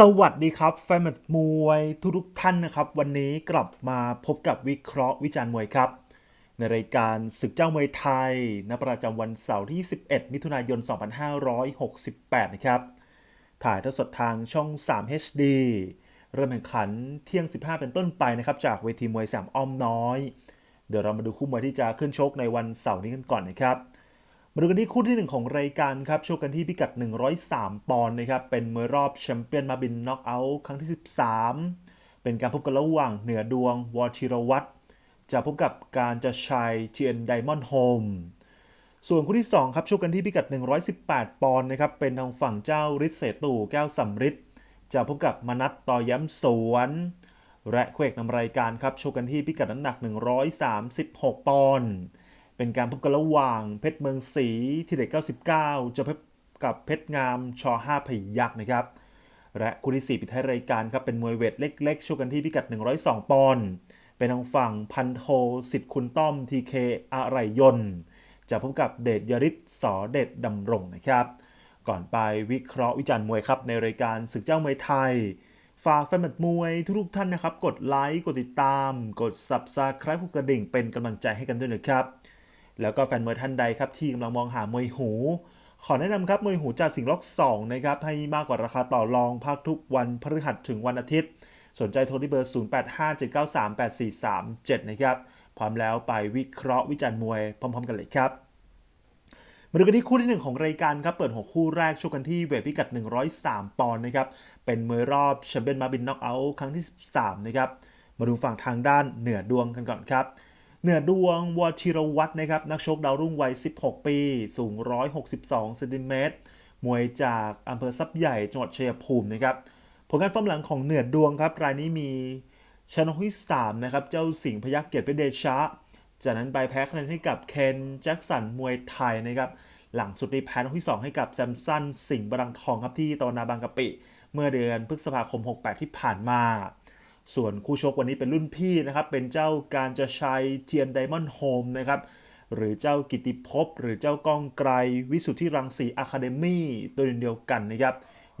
สวัสดีครับ แฟนมัดมวยทุกทุกท่านนะครับ วันนี้กลับมาพบกับวิเคราะห์วิจารณ์มวยครับ ในรายการศึกเจ้ามวยไทยณประจำวันเสาร์ที่ 11 มิถุนายน 2568 นะครับ ถ่ายทอดสดทางช่อง 3 HD เริ่มแข่งขันเที่ยง 15 เป็นต้นไปนะครับ จากเวทีมวยสามอ้อมน้อย เดี๋ยวเรามาดูคู่มวยที่จะขึ้นชกในวันเสาร์นี้กันก่อนนะครับ มาดูกันที่คู่ที่ 1 ของรายการครับโชคกันที่พิกัด 103 ปอนด์นะครับ เป็นมวยรอบแชมเปี้ยนมาบินน็อกเอาท์ครั้งที่ 13 เป็นการพบกันระหว่างเหนือดวงวอชิรวัตรจะพบกับการจะชัยเทียนไดมอนด์โฮมส่วนคู่ที่ 2 ครับโชคกันที่พิกัด 118 ปอนด์นะครับ เป็นทางฝั่งเจ้าฤทธิ์เสตู่แก้วสำริดจะพบกับมนัตต่อย้ำสวนและเคู่เอกนำรายการครับโชคกันที่พิกัดน้ำหนัก 136 ปอนด์ เป็นการพบกันระหว่างเพชรเมืองศรีทีเด็ด99 จะพบกับเพชรงามช5พยักษ์นะครับ และคู่ที่ 4 ปิดท้ายรายการครับเป็นมวยเวทเล็กๆชกกันที่พิกัด 102 ปอนด์เป็นทางฝั่งพันโทสิทธิ์คุณต้อมทีเคอะไรยนจะพบกับเดชยริศสอเดชดำรงนะครับ ก่อนไปวิเคราะห์วิจารณ์มวยครับในรายการศึกเจ้ามวยไทยฝากแฟนบัดมวยทุกท่านนะครับ กดไลค์ กดติดตาม กด subscribe กดกระดิ่งเป็นกำลังใจให้กันด้วยนะครับ แล้วก็แฟนมวยท่านใดครับที่กำลังมองหามวยหู ขอแนะนำครับมวยหูจากสิงห์ล็อก2นะครับให้มากกว่าราคาต่อรองภาคทุกวันพฤหัสถึงวันอาทิตย์ สนใจโทรที่เบอร์ 0857938437 นะครับพร้อมแล้วไปวิเคราะห์วิจารณ์มวยพร้อม ๆ กันเลยครับมาดูกันที่คู่ที่ 1 ของรายการครับ เปิดหัวคู่แรกชกกันที่เวทพิกัด 103 ปอนด์นะครับ เป็นมวยรอบแชมเปี้ยนมาบินน็อกเอาท์ครั้งที่ 13 นะครับ มาดูฝั่งทางด้านเหนือดวงกันก่อนครับ เหนือดวงวชิรวัตรนะครับนักชกดาวรุ่งวัย 16 ปี สูง 162เซนติเมตรมวยจากอำเภอซับใหญ่จังหวัดชัยภูมินะครับผลงานฟอร์มหลังของเหนือดวงครับ รายนี้มีชนะที่3นะครับเจ้าสิงห์พยักเกียรติเพชรเดชะ จากนั้นไปแพ้คะแนนให้กับเคนแจ็คสันมวยไทยนะครับหลังสุดในแพ้นกที่ 2 ให้กับแซมสันสิงห์บรังทองครับที่ตะวันนาบางกะปิ เมื่อเดือนพฤษภาคม 68 ที่ผ่านมา ส่วนคู่ชกวันนี้เป็นรุ่นพี่นะครับเป็นเจ้าการจะชัยเทียนไดมอนด์โฮมนะครับหรือเจ้ากิติภพหรือเจ้าก้องไกรวิสุทธิรังสีอะคาเดมี่ตัวเดียวกันนะครับ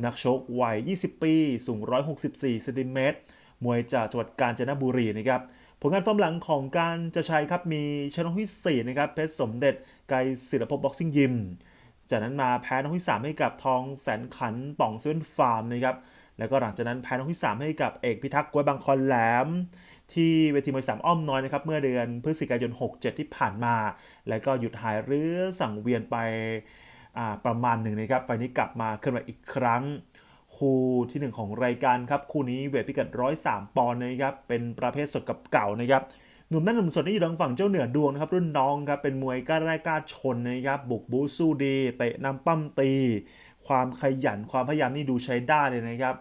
นักชกวัย 20 ปี สูง 164เซนติเมตรมวยจากจังหวัดกาญจนบุรีนะครับผลงานฟอร์มหลังของการจะชัยครับมีชนะที่ 4 นะครับเพชรสมเด็จไกรศิลปภพบ็อกซิ่งยิมจากนั้นมาแพ้น้องที่ 3 ให้กับทองแสนขันป่องเซเว่นฟาร์มนะครับ แล้วก็หลังจากนั้นแพ้น้องที่ 3 ให้กับเอกพิทักษ์กวยบางคอนแหลม ที่เวทีมวยสามอ้อมน้อยนะครับเมื่อเดือนพฤศจิกายน 67 ที่ผ่านมา แล้วก็หยุดหายเรือสั่งเวียนไปประมาณหนึ่งนะครับไฟนี้กลับมาขึ้นมาอีกครั้ง คู่ที่ 1 ของรายการครับคู่นี้เวทพิกัด 103 ปอนด์นะครับเป็นประเภทสดกับเก่านะครับหนุ่มนั่นหนุ่มสดนี่อยู่ทางฝั่งเจ้าเหนือดวงนะครับรุ่นน้องครับเป็นมวยกล้าแรกกล้าชนนะครับบุกบูสู้ดีเตะนำปั้มตี ความขยันความพยายามนี่ดูใช้ได้เลยนะครับ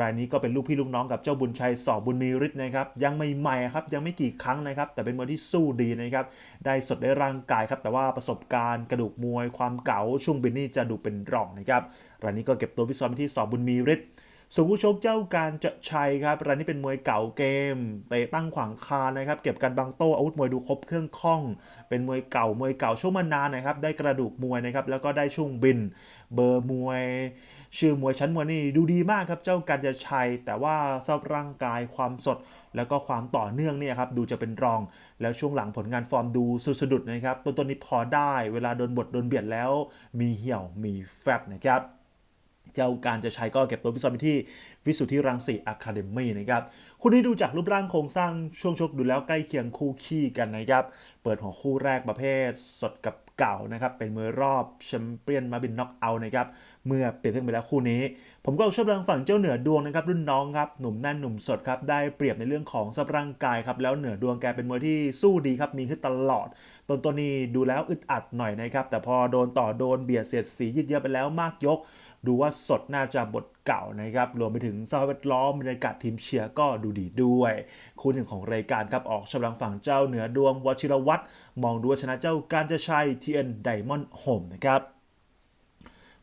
รายนี้ก็เป็นลูกพี่ลูกน้องกับเจ้าบุญชัยสอบบุญมีฤทธิ์นะครับยังไม่ใหม่ๆครับยังไม่กี่ครั้งนะครับ แต่เป็นมวยที่สู้ดีนะครับได้สดได้ร่างกายครับแต่ว่าประสบการณ์กระดูกมวย ความเก๋าช่วงบินนี่จะดูเป็นรองนะครับรายนี้ก็เก็บตัวพิซ้อมที่สอบบุญมีฤทธิ์ ส่วนผู้ชกเจ้าการจะชัยครับรายนี้เป็นมวยเก่าเกมเตะตั้งขวางคานะครับเก็บกันบางโต้อาวุธมวยดูครบเครื่องคล่อง เป็นมวยเก่ามวยเก่าช่วงมานานนะครับได้กระดูกมวยนะครับแล้วก็ได้ช่วงบิน เบอร์มวย ชื่อมวยชั้นมวยนี่ดูดีมากครับเจ้าการจะชัย แต่ว่าสภาพร่างกายความสด แล้วก็ความต่อเนื่องเนี่ยครับดูจะเป็นรอง แล้วช่วงหลังผลงานฟอร์มดูสุดสะดุดนะครับต้นๆนี้พอได้ เวลาโดนบทโดนเบียดแล้ว มีเหี่ยวมีแฟบนะครับ เจ้าการจะใช้ก็เก็บตัวฟิตซ้อมที่วิสุทธิรังสีอะคาเดมี่นะครับคู่นี้ดูจากรูปร่างโครงสร้างช่วงชกดูแล้วใกล้เคียงคู่ขี้กันนะครับ เปิดหัวคู่แรกประเภทสดกับเก่านะครับ เป็นมือรอบแชมเปี้ยนมาบินน็อกเอาท์นะครับ เมื่อเปลี่ยนเรื่องไปแล้วคู่นี้ ผมก็ชอบทางฝั่งเจ้าเหนือดวงนะครับ รุ่นน้องครับ หนุ่มแน่นหนุ่มสดครับ ได้เปรียบในเรื่องของสภาพร่างกายครับ แล้วเหนือดวงแกเป็นมวยที่สู้ดีครับ มีขึ้นตลอด ต้นตัวนี้ดูแล้วอึดอัดหน่อยนะครับ แต่พอโดนต่อโดนเบียดเสียดสียืดเยื้อไปแล้วมากยก ดูว่าสดน่าจะบทเก่านะครับ รวมไปถึงสภาพแวดล้อมบรรยากาศทีมเชียร์ก็ดูดีด้วย คู่หนึ่งของรายการครับออกชำลังฝั่งเจ้าเหนือดวงวชิรวัตรมองดูว่าชนะเจ้าการจะชัยทีเอ็นไดมอนด์โฮมนะครับ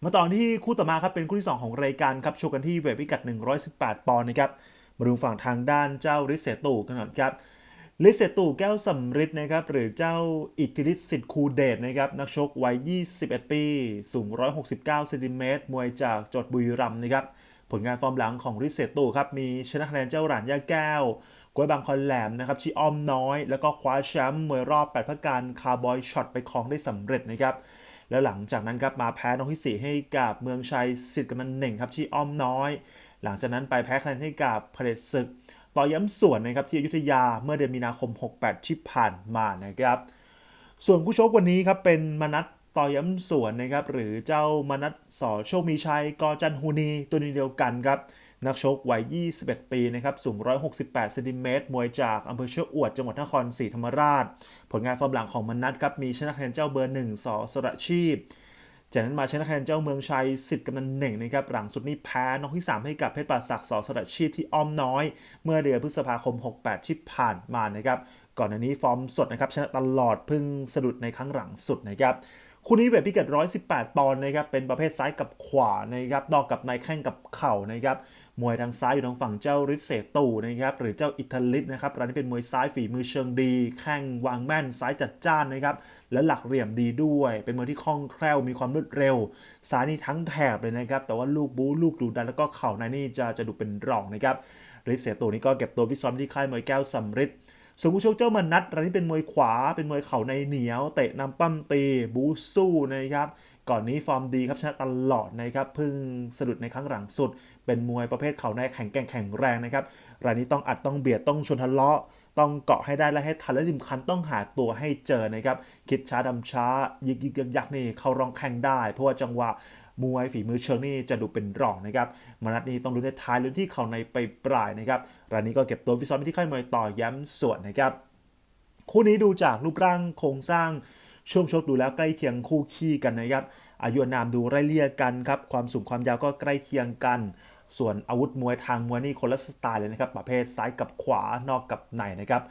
มาต่อที่คู่ต่อมาครับเป็นคู่ที่ 2 ของรายการครับโชว์กันที่เวทพิกัด 118 ปอนด์นะครับมาดูฝั่งทางด้านเจ้าริเซตูกันก่อนครับ ลิเซตูแก้วสำริดนะครับหรือเจ้าอิทธิฤทธิ์สิทธิ์คูเดชนะครับนักชกวัย 21 ปี สูง 169เซนติเมตรมวยจากจดบุรีรัมย์นะครับผลงานฟอร์มหลังของริเซตูครับมีชนะคะแนนเจ้าหลานย่าแก้วกวยบางคอนแหลมนะครับชีอ้อมน้อย แล้วก็คว้าแชมป์มวยรอบ 8พักการคาร์บอยช็อตไปครองได้สำเร็จนะครับแล้วหลังจากนั้นครับมาแพ้น้องที่ 4 ให้กับเมืองชัยสิทธิ์กำนันเหน่งครับชีอ้อมน้อย หลังจากนั้นไปแพ้คะแนนให้กับเผด็จศึก ต่อย้ำส่วนนะครับที่อยุธยาเมื่อเดือนมีนาคม 68 ที่ผ่านมานะครับ ส่วนผู้ชกวันนี้ครับเป็นมนัทต่อย้ำส่วนนะครับหรือเจ้ามนัทสอโชคมีชัยกอจันฮูนีตัวนี้เดียวกันครับนักชกวัย 21 ปีนะครับสูง 168เซนติเมตรมวยจากอำเภอเชียอวดจังหวัดนครศรีธรรมราช ผลงานฟอร์มหลังของมนัทครับมีชนะคะแนนเจ้าเบอร์หนึ่งสอสระชีพ จากนั้นมาชนะคะแนนเจ้าเมืองชัยสิทธิ์กำนันเหน่งนะครับหลังสุดนี้แพ้นอกที่ 3 ให้กับเพชรป่าศักดิ์สอสระชีพที่อ้อมน้อย เมื่อเดือนพฤษภาคม 68 ที่ผ่านมานะครับก่อนหน้านี้ฟอร์มสดนะครับชนะตลอดพิ่งสะดุดในครั้งหลังสุดนะครับคู่นี้เวทพิกัด 118 ปอนด์นะครับเป็นประเภทซ้ายกับขวานะครับนอกกับในแข้งกับเข่านะครับมวยทางซ้ายอยู่ทางฝั่งเจ้าฤทธิ์เสตูนะครับหรือเจ้าอิทาลิสนะครับรายนี้เป็นมวยซ้ายฝีมือเชิงดี แข้งวางแม่นซ้ายจัดจ้านนะครับ และหลักเหลี่ยมดีด้วย เป็นมวยที่คล่องแคล่วมีความรวดเร็วซ้ายนี่ทั้งแถบเลยนะครับ แต่ว่าลูกบู๊ลูกดูดันแล้วก็เข่าในนี่จะจะดูเป็นรองนะครับฤทธิ์เสตูนี่ก็เก็บตัวฟิซ้อมที่ค่ายมวยแก้วสำริดส่วนผู้ชกเจ้ามันนัดรายนี้เป็นมวยขวา เป็นมวยเข่าในเหนียว เตะนำปั้มตี บูสู้นะครับ ก่อนนี้ฟอร์มดีครับชนะตลอดนะครับ เพิ่งสะดุดในครั้งหลังสุด เป็นมวยประเภทเข่าในแข็งแกร่งแข็งแรงนะครับ รายนี้ต้องอัดต้องเบียดต้องชนทะเลาะ ต้องเกาะให้ได้และให้ทันและริมคันต้องหาตัวให้เจอนะครับ คิดช้าดำช้ายิกยิกยักยักนี่เข้ารองแข่งได้ เพราะว่าจังหวะมวยฝีมือเชิงนี่จะดูเป็นรองนะครับมานัดนี้ต้องลุ้นในท้ายลุ้นที่เข่าในไปปลายนะครับรายนี้ก็เก็บตัวฟิซ้อมที่ค่ายมวยต่อย้ำส่วนนะครับ คู่นี้ดูจากรูปร่างโครงสร้างช่วงชกดูแล้วใกล้เคียงคู่ขี้กันนะครับอายุนามดูไล่เลี่ยกันครับความสูงความยาวก็ใกล้เคียงกัน ส่วนอาวุธมวยทางมวยนี่คนละสไตล์เลยนะครับ ประเภทซ้ายกับขวานอกกับในนะครับ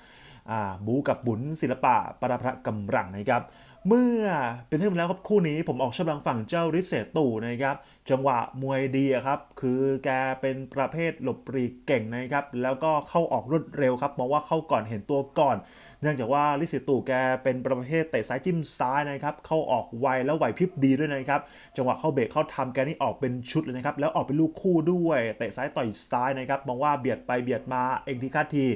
บูกับบุญศิลปะประพระกำลังนะครับ เมื่อเป็นที่แล้วครับคู่นี้ผมออกชอบทางฝั่งเจ้าริเศษตู่นะครับ จังหวะมวยดีครับ คือแกเป็นประเภทหลบปรีเก่งนะครับ แล้วก็เข้าออกรวดเร็วครับมองว่าเข้าก่อนเห็นตัวก่อน เนื่องจากว่าลิสิตูแกเป็นประเภทเตะซ้ายจิ้มซ้ายนะครับ เข้าออกไวแล้วไหวพริบดีด้วยนะครับ จังหวะเข้าเบรกเข้าทำแกนี่ออกเป็นชุดเลยนะครับ แล้วออกเป็นลูกคู่ด้วย เตะซ้ายต่อยซ้ายนะครับ มองว่าเบียดไปเบียดมาเองทีคาดที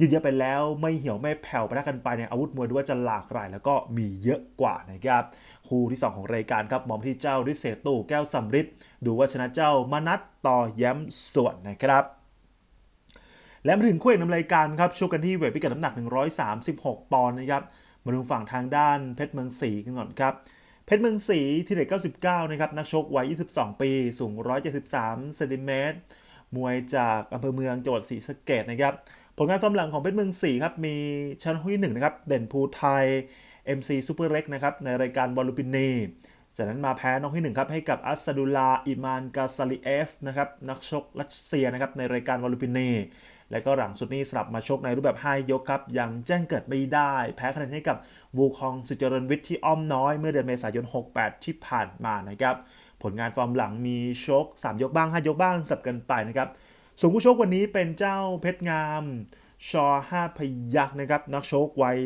ยืนเยอะไปแล้วไม่เหี่ยวไม่แผ่วไปทักกันไปเนี่ยอาวุธมวยดูว่าจะหลากหลายแล้วก็มีเยอะกว่านะครับคู่ที่ 2 ของรายการครับมองที่เจ้าริเศตู่แก้วสำริดดูว่าชนะเจ้ามนัทต่อแย้มส่วนนะครับ และมาถึงคู่เอกนำรายการครับชกกันที่เวทพิกัดน้ำหนัก 136 ปอนด์นะครับมาดูฝั่งทางด้านเพชรเมืองศรีกันก่อนครับเพชรเมืองศรีทีเด็ก99 นะครับ นักชกวัย 22 ปี สูง 173 เซนติเมตร มวยจากอำเภอเมืองจังหวัดศรีสะเกดนะครับ ผลงานฟอร์มหลังของเพชรเมืองศรีครับ มีชั้นที่หนึ่งนะครับ เด่นภูไทย MC ซูเปอร์เล็กนะครับ ในรายการบอลลูปินี จากนั้นมาแพ้น้องที่1ครับ ให้กับอัสซาดุลาอิมานกาซาลีเอฟนะครับ นักชกรัสเซียนะครับ ในรายการวอลลูปินี และก็หลังสุดนี้สลับมาชกในรูปแบบ 5 ยกครับ ยังแจ้งเกิดไม่ได้ แพ้คะแนนให้กับวูคองสุจริญวิทย์ที่อ้อมน้อยเมื่อเดือนเมษายน 68 ที่ผ่านมานะครับ ผลงานฟอร์มหลังมีชก 3 ยกบ้าง 5 ยกบ้างสลับกันไปนะครับส่วนผู้ชกวันนี้เป็นเจ้าเพชรงามชอ5พยักนะครับนักชกวัย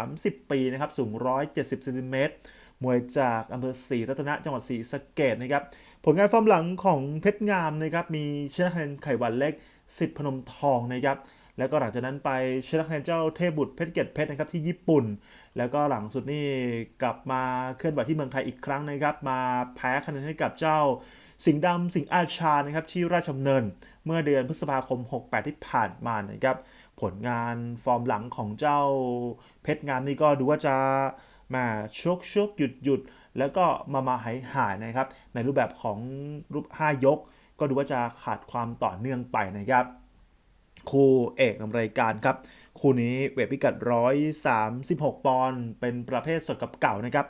30 ปีนะครับสูง 170เซนติเมตรมวยจากอำเภอศรีรัตนะจังหวัดศรีสะเกดนะครับผลงานฟอร์มหลังของเพชรงามนะครับมีชนะคะแนนไข่หวันเล็ก สิทธิพนมทองนะครับ แล้วก็หลังจากนั้นไปชนะคะแนนเจ้าเทพบุตรเพชรเกตเพชรนะครับที่ญี่ปุ่น แล้วก็หลังสุดนี่กลับมาเคลื่อนไหวที่เมืองไทยอีกครั้งนะครับ มาแพ้คะแนนให้กับเจ้าสิงห์ดำสิงห์อาชานะครับที่ราชดำเนินเมื่อเดือนพฤษภาคม 68 ที่ผ่านมานะครับผลงานฟอร์มหลังของเจ้าเพชรงามนี่ก็ดูว่าจะมาชกชกหยุดหยุดแล้วก็มามาหายหายนะครับ ในรูปแบบของรูป 5 ยก ก็ดูว่าจะขาดความต่อเนื่องไปนะครับ คู่เอกนำรายการครับ คู่นี้เวทพิกัด 136 ปอนด์เป็นประเภทสดกับเก่านะครับ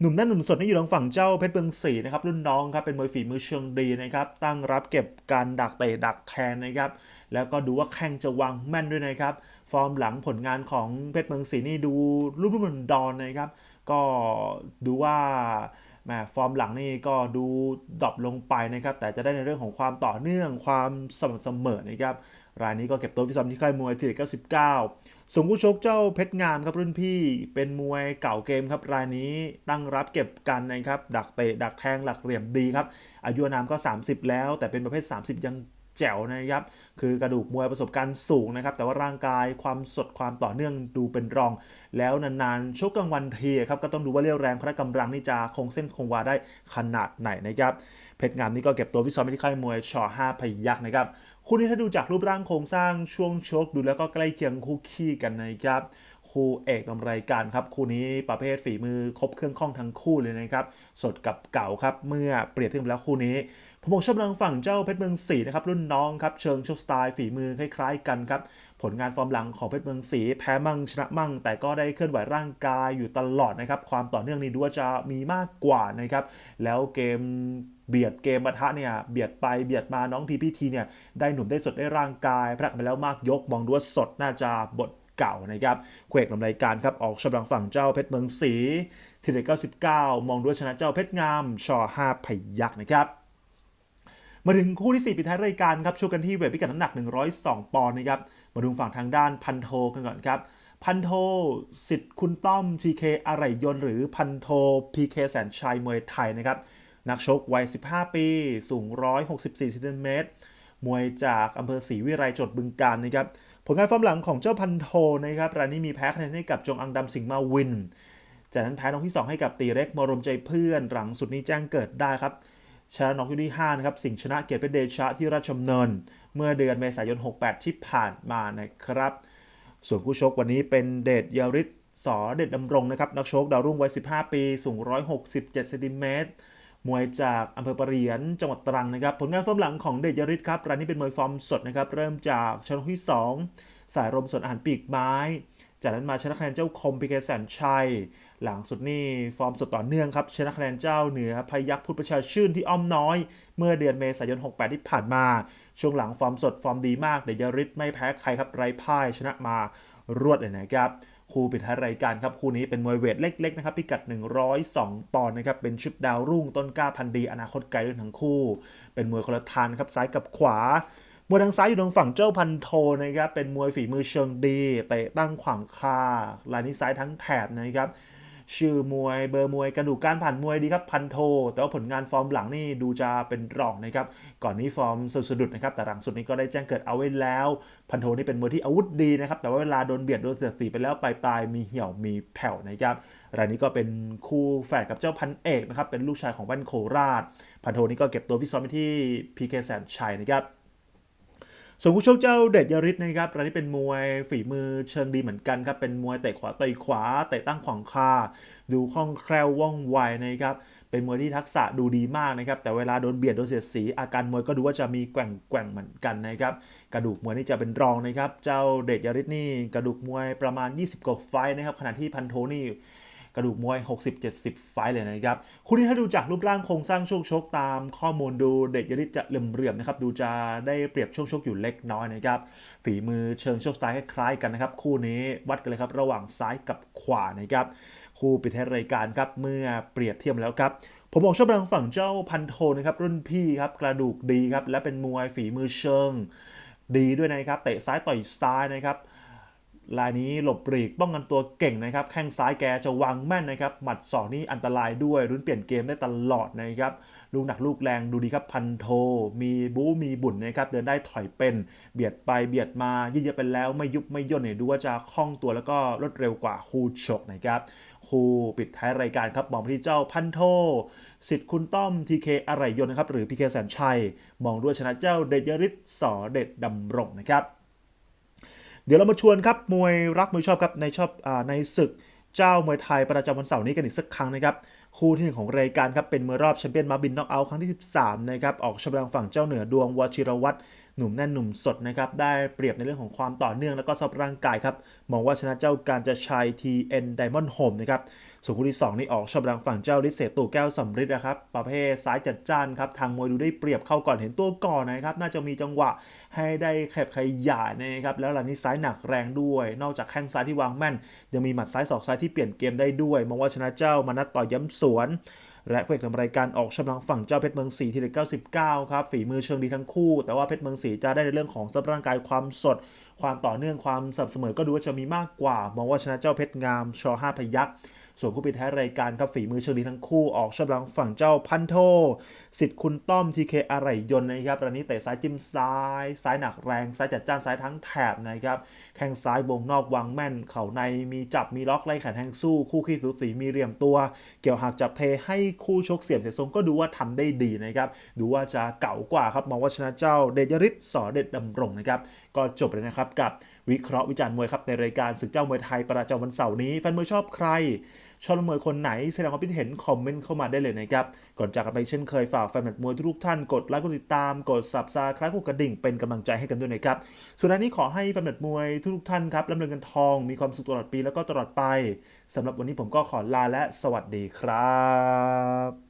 หนุ่มนั่นหนุ่มสดนี่อยู่ทางฝั่งเจ้าเพชรเบืองศรีนะครับรุ่นน้องครับเป็นมวยฝีมือเชิงดีนะครับตั้งรับเก็บการดักเตะดักแทนนะครับแล้วก็ดูว่าแข้งจะวางแม่นด้วยนะครับฟอร์มหลังผลงานของเพชรเมืองศรีนี่ดูรุ่มรุ่มดอนนะครับก็ดูว่า แมฟอร์มหลังนี่ก็ดูดรอปลงไปนะครับ แต่จะได้ในเรื่องของความต่อเนื่องความสม่ำเสมอนะครับ รายนี้ก็เก็บตัวฟิตซ้อมที่ค่ายมวยทีเด็ก99สมกู้ชกเจ้าเพชรงามครับรุ่นพี่เป็นมวยเก่าเกมครับ รายนี้ตั้งรับเก็บกันนะครับ ดักเตะดักแทงหลักเหลี่ยมดีครับ อายุนามก็ 30 แล้ว แต่เป็นประเภท 30 ยัง แจ๋วนะครับ คือกระดูกมวยประสบการณ์สูงนะครับ แต่ว่าร่างกายความสดความต่อเนื่องดูเป็นรอง แล้วนานๆชกกลางวันทีครับก็ต้องดูว่าเรี่ยวแรงพละกำลังนี่จะคงเส้นคงวาได้ขนาดไหนนะครับเพชรงามนี่ก็เก็บตัวฟิซ้อมที่ค่ายมวยชอ5พยักษ์นะครับคู่นี้ถ้าดูจากรูปร่างโครงสร้างช่วงชกดูแล้วก็ใกล้เคียงคู่ขี้กันนะครับคู่เอกนำรายการครับคู่นี้ประเภทฝีมือครบเครื่องข้องทั้งคู่เลยนะครับ สดกับเก่าครับเมื่อเปรียบเทียบแล้วคู่นี้ ผมบอกชอบทางฝั่งเจ้าเพชรเมืองศรีนะครับรุ่นน้องครับเชิงโชคสไตล์ฝีมือคล้ายๆกันครับผลงานฟอร์มหลังของเพชรเมืองศรีแพ้มั่งชนะมั่ง แต่ก็ได้เคลื่อนไหวร่างกายอยู่ตลอดนะครับความต่อเนื่องนี้ดูว่าจะมีมากกว่านะครับแล้วเกมเบียดเกมปะทะเนี่ยเบียดไปเบียดมาน้องทีพีทีเนี่ยได้หนุ่มได้สดได้ร่างกายพลักไปแล้วมากยกมองดูว่าสดน่าจะบทเก่านะครับเควกลำรายการครับออกชำลังฝั่งเจ้าเพชรเมืองศรีทีเด็ด99มองด้วยชนะเจ้าเพชรงามชอ5พยักนะครับ มาถึงคู่ที่ 4 ปิดท้ายรายการครับชกกันที่เวทพิกัดน้ำหนัก 102 ปอนด์นะครับมาดูฝั่งทางด้านพันโทกันก่อนครับ พันโทสิทธิ์คุณต้อม TK อะไรยนหรือพันโท PK แสนชัยมวยไทยนะครับนักชกวัย 15 ปี สูง 164ซนเมตรมวยจากอำเภอศรีวิไลจดบึงการนะครับผลงานฟอร์มหลังของเจ้าพันโทนะครับรายนี้มีแพ้คะแนนให้กับจงอังดำสิงห์มาวิน จากนั้นแพ้น้องที่ 2 ให้กับตีเล็กมรมใจเพื่อน หลังสุดนี้แจ้งเกิดได้ครับ ชนะน็อกยู่ที่5นะครับสิงชนะเกียรติเป็นเดชะที่ราชดำเนิน เมื่อเดือนเมษายน 68 ที่ผ่านมานะครับ ส่วนผู้ชกวันนี้เป็นเดชยาริศสอเดชดำรงนะครับนักชกดาวรุ่งวัย 15 ปี สูง 167เซนติเมตรมวยจากอำเภอปะเหรียนจังหวัดตรังนะครับ ผลงานฟอร์มหลังของเดชยริศครับรายนี้เป็นมวยฟอร์มสดนะครับ เริ่มจากชนะที่ 2 สายรมสดอาหารปีกไม้ จากนั้นมาชนะคะแนนเจ้าคมพิเกแสนชัย หลังสุดนี่ฟอร์มสดต่อเนื่องครับชนะคะแนนเจ้าเหนือพยักพุทธประชาชื่นที่อ้อมน้อย เมื่อเดือนเมษายน 68 ที่ผ่านมา ช่วงหลังฟอร์มสดฟอร์มดีมากเดชยริศไม่แพ้ใครครับไร้พ่ายชนะมารวดเลยนะครับคู่ปิดท้ายรายการครับคู่นี้เป็นมวยเวทเล็กๆนะครับพิกัด 102 ปอนด์นะครับเป็นชุดดาวรุ่งต้นกล้าพันธ์ดี อนาคตไกลด้วยทั้งคู่ เป็นมวยคนละทานครับซ้ายกับขวามวยทางซ้ายอยู่ทางฝั่งเจ้าพันโทนะครับเป็นมวยฝีมือเชิงดีเตะตั้งขวางคาลายนี้ซ้ายทั้งแถบนะครับ ชื่อมวยเบอร์มวยกระดูกการผ่านมวยดีครับพันโท แต่ว่าผลงานฟอร์มหลังนี่ดูจะเป็นรองนะครับ ก่อนนี้ฟอร์มสุดสุดนะครับ แต่หลังสุดนี้ก็ได้แจ้งเกิดเอาไว้แล้ว พันโทนี่เป็นมวยที่อาวุธดีนะครับ แต่ว่าเวลาโดนเบียดโดนเสียดสีไปแล้วปลายปลายมีเหี่ยวมีแผ่วนะครับรายนี้ก็เป็นคู่แฝดกับเจ้าพันเอกนะครับ เป็นลูกชายของแว่นโคราช พันโทนี่ก็เก็บตัวฟิซ้อมไว้ที่พีเคแสนชัยนะครับ ส่วนผู้ชกเจ้าเดชยริศนะครับรายนี้เป็นมวยฝีมือเชิงดีเหมือนกันครับ เป็นมวยเตะขวาต่อยขวาเตะตั้งขวางคา ดูคล่องแคล่วว่องไวนะครับ เป็นมวยที่ทักษะดูดีมากนะครับ แต่เวลาโดนเบียดโดนเสียดสี อาการมวยก็ดูว่าจะมีแกว่งแกว่งเหมือนกันนะครับ กระดูกมวยนี่จะเป็นรองนะครับ เจ้าเดชยริศนี่กระดูกมวยประมาณ 20กว่าไฟนะครับ ขณะที่พันโทนี่ กระดูกมวย 60-70 ไฟต์เลยนะครับคู่นี้ถ้าดูจากรูปร่างโครงสร้างช่วงชกตามข้อมูลดูเด็กยริจะเหลื่อมๆนะครับดูจะได้เปรียบช่วงชกอยู่เล็กน้อยนะครับฝีมือเชิงโชคสไตล์คล้ายๆกันนะครับคู่นี้วัดกันเลยครับระหว่างซ้ายกับขวานะครับคู่ปิดท้ายรายการครับเมื่อเปรียบเทียบแล้วครับผมบอกชอบทางฝั่งเจ้าพันโทนะครับรุ่นพี่ครับกระดูกดีครับและเป็นมวยฝีมือเชิงดีด้วยนะครับเตะซ้ายต่อยซ้ายนะครับ ลายนี้หลบปลีกป้องกันตัวเก่งนะครับ แข้งซ้ายแกจะวางแม่นนะครับ หมัดสองนี่อันตรายด้วยรุนเปลี่ยนเกมได้ตลอดนะครับ ลูกหนักลูกแรงดูดีครับพันโท มีบู๊มีบุญนะครับ เดินได้ถอยเป็น เบียดไปเบียดมายืดเยอะไปแล้วไม่ยุบไม่ย่นเนี่ยดูว่าจะคล่องตัวแล้วก็รวดเร็วกว่าคูชกนะครับคูปิดท้ายรายการครับมองไปที่เจ้าพันโทสิทธิ์คุณต้อมทีเคอะไรยนนะครับหรือพีเคแสนชัย มองด้วยชนะเจ้าเดยริศสอเดชดดำรงนะครับ ดี๋ยวเรามาชวนครับมวยรักมวยชอบครับในชอบอาในศึกเจ้ามวยไทยประจำวันเสาร์นี้กันอีกสักครั้งนะครับคู่ที่หนึ่งของรายการครับเป็นมวยรอบแชมเปี้ยนมาบินน็อกเอาท์ครั้งที่ 13นะครับออกชมรางฝั่งเจ้าเหนือดวงวชิรวัตร หนุ่มแน่นหนุ่มสดนะครับได้เปรียบในเรื่องของความต่อเนื่องแล้วก็สภาพร่างกายครับมองว่าชนะเจ้าการจะชัย TN Diamond Home นะครับส่วนคู่ที่ 2 นี่ออกชอบรังฝั่งเจ้าฤทธิ์เสตูแก้วสำริดนะครับ ประเภทซ้ายจัดจ้านครับทางมวยดูได้เปรียบเข้าก่อนเห็นตัวก่อนนะครับ น่าจะมีจังหวะให้ได้แคบขยายนะครับ แล้วหลังนี้ซ้ายหนักแรงด้วย นอกจากแข้งซ้ายที่วางแม่น ยังมีหมัดซ้ายศอกซ้ายที่เปลี่ยนเกมได้ด้วยมองว่าชนะเจ้ามานัดต่อย้ำสวน และคู่เอกนำรายการออกชำลังฝั่งเจ้าเพชรเมืองสีทีเด็ด99 ครับ ฝีมือเชิงดีทั้งคู่ แต่ว่าเพชรเมืองสีจะได้ในเรื่องของสภาพร่างกายความสด ความต่อเนื่องความสม่ำเสมอก็ดูว่าจะมีมากกว่ามองว่าชนะเจ้าเพชรงามชอห้าพยักษ์ ส่วนคู่ปิดท้ายรายการครับฝีมือเชิงดีทั้งคู่ออกชำลังฝั่งเจ้าพันโทสิทธิ์คุณต้อมทีเคอะไรยนนะครับตอนนี้เตะซ้ายจิ้มซ้าย ซ้ายหนักแรง ซ้ายจัดจ้านซ้ายทั้งแถบนะครับแข้งซ้ายวงนอกวางแม่น เข่าในมีจับมีล็อกไล่แขนแทงสู้ คู่ขี้สูสีมีเหลี่ยมตัว เกี่ยวหักจับเทให้คู่ชกเสียบเสียทรงก็ดูว่าทำได้ดีนะครับดูว่าจะเก่ากว่าครับมองว่าชนะเจ้าเดชยฤทธิ์สอเด็ดดำรงนะครับก็จบเลยนะครับกับวิเคราะห์วิจารณ์มวยครับในรายการศึกเจ้ามวยไทยประจำวันเสาร์นี้แฟนมวยชอบใคร ชอบมวยคนไหนแสดงความคิดเห็นคอมเมนต์เข้ามาได้เลยนะครับ ก่อนจากกันไปเช่นเคยฝากแฟนมวยทุกท่านกดไลค์กดติดตามกดสับซาคล้ายกดกระดิ่งเป็นกำลังใจให้กันด้วยนะครับส่วนนี้ขอให้แฟนมวยทุกท่านครับร่ำรวยเงินทองมีความสุขตลอดปีแล้วก็ตลอดไปสำหรับวันนี้ผมก็ขอลาและสวัสดีครับ